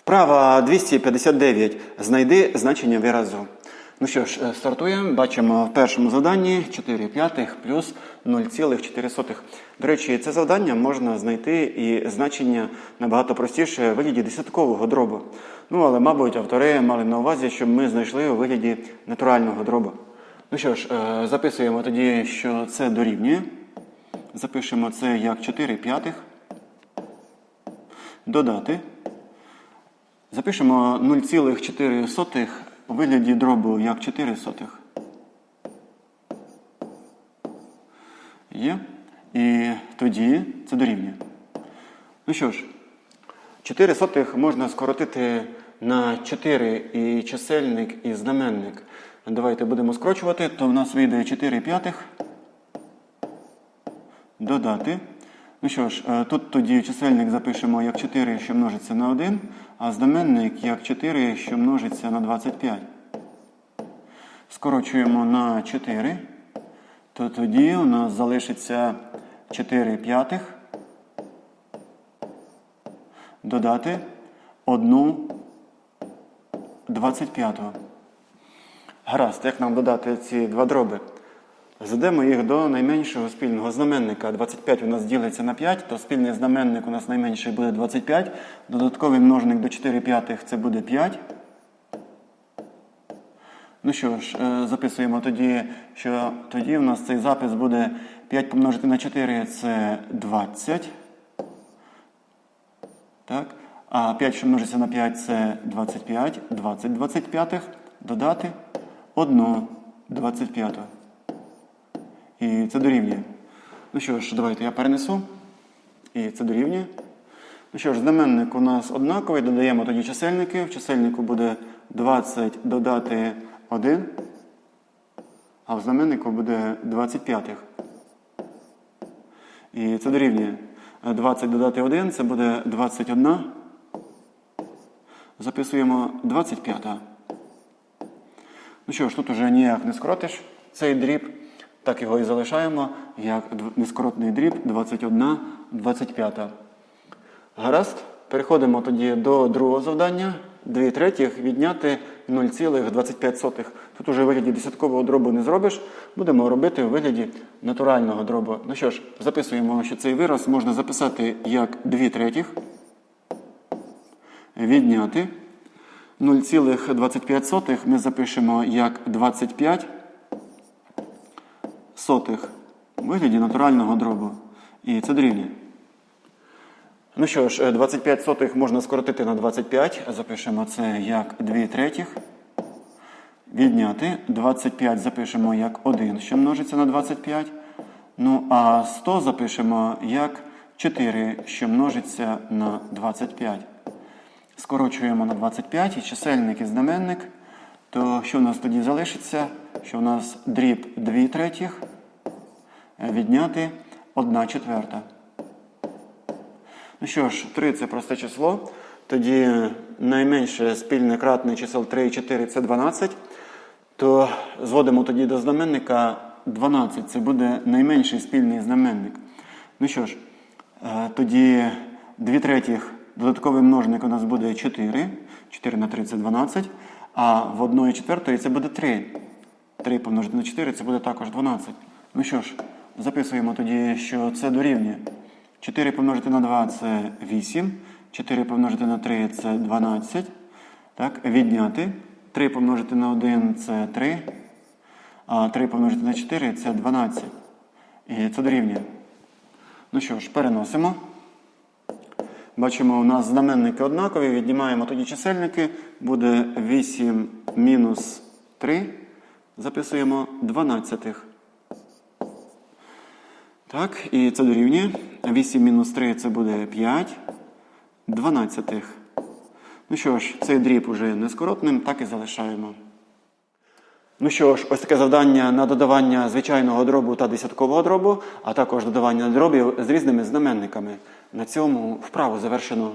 Вправа 259. Знайди значення виразу. Ну що ж, е, стартуємо. Бачимо в першому завданні 4 п'ятих плюс 0,4. До речі, це завдання можна знайти і значення набагато простіше у вигляді десяткового дробу. Ну, але, мабуть, автори мали на увазі, щоб ми знайшли у вигляді натурального дробу. Ну що ж, е, записуємо тоді, що це дорівнює. Запишемо це як 4 п'ятих. Додати. Запишемо 0,4 у вигляді дробу як 4 сотих. Є. І тоді це дорівнює. Ну що ж, 4 сотих можна скоротити на 4 і чисельник, і знаменник. Давайте будемо скорочувати, то в нас вийде 4 п'ятих. Додати. Ну що ж, е, тут тоді чисельник запишемо як 4, що множиться на 1, а знаменник як 4, що множиться на 25. Скорочуємо на 4, то тоді у нас залишиться 4 п'ятих. Додати 1 25. Гаразд, як нам додати ці два дроби? Зведемо їх до найменшого спільного знаменника. 25 у нас ділиться на 5, то спільний знаменник у нас найменший буде 25. Додатковий множник до 4 п'ятих це буде 5. Ну що ж, е, записуємо тоді, що тоді у нас цей запис буде 5 помножити на 4 це 20. Так? А 5, що множиться на 5, це 25. 20 25. Додати 1 25. І це дорівнює. Ну що ж, давайте я перенесу. І це дорівнює. Ну що ж, знаменник у нас однаковий, додаємо тоді чисельники. В чисельнику буде 20 додати 1, а в знаменнику буде 25. І це дорівнює. 20 додати 1 це буде 21. Записуємо 25. Ну що ж, тут уже ніяк не скоротиш цей дріб. Так його і залишаємо, як нескоротний дріб 21 25. Гаразд. Переходимо тоді до другого завдання. 2 третіх відняти 0,25. Тут уже в вигляді десяткового дробу не зробиш. Будемо робити у вигляді натурального дробу. Ну що ж, записуємо, що цей вираз можна записати як 2 третіх. Відняти 0,25 ми запишемо як 25 сотих у вигляді натурального дробу. І це дорівнює. Ну що ж, е, 25 сотих можна скоротити на 25. Запишемо це як 2 третіх. Відняти. 25 запишемо як 1, що множиться на 25. Ну, а 100 запишемо як 4, що множиться на 25. Скорочуємо на 25 і чисельник і знаменник. То що в нас тоді залишиться? Що в нас дріб 2 третіх е, відняти 1 четверта. Ну що ж, 3 це просте число. Тоді найменше спільне кратне чисел 3 і 4 це 12. То зводимо тоді до знаменника 12. Це буде найменший спільний знаменник. Ну що ж, е, тоді 2 третіх додатковий множник у нас буде 4. 4 на 3 це 12. А в 1 четвертої це буде 3. 3 помножити на 4 це буде також 12. Ну що ж, записуємо тоді, що це дорівнює. 4 помножити на 2 це 8. 4 помножити на 3 це 12. Так, відняти. 3 помножити на 1 це 3. А 3 помножити на 4 це 12. І це дорівнює. Ну що ж, переносимо. Бачимо, у нас знаменники однакові, віднімаємо тоді чисельники. Буде 8 мінус 3. Записуємо 12. Так, і це дорівнює. 8 мінус 3 це буде 5. 12. Ну що ж, цей дріб уже нескоротним, так і залишаємо. Ну що ж, ось таке завдання на додавання звичайного дробу та десяткового дробу, а також додавання дробів з різними знаменниками. На цьому вправу завершено.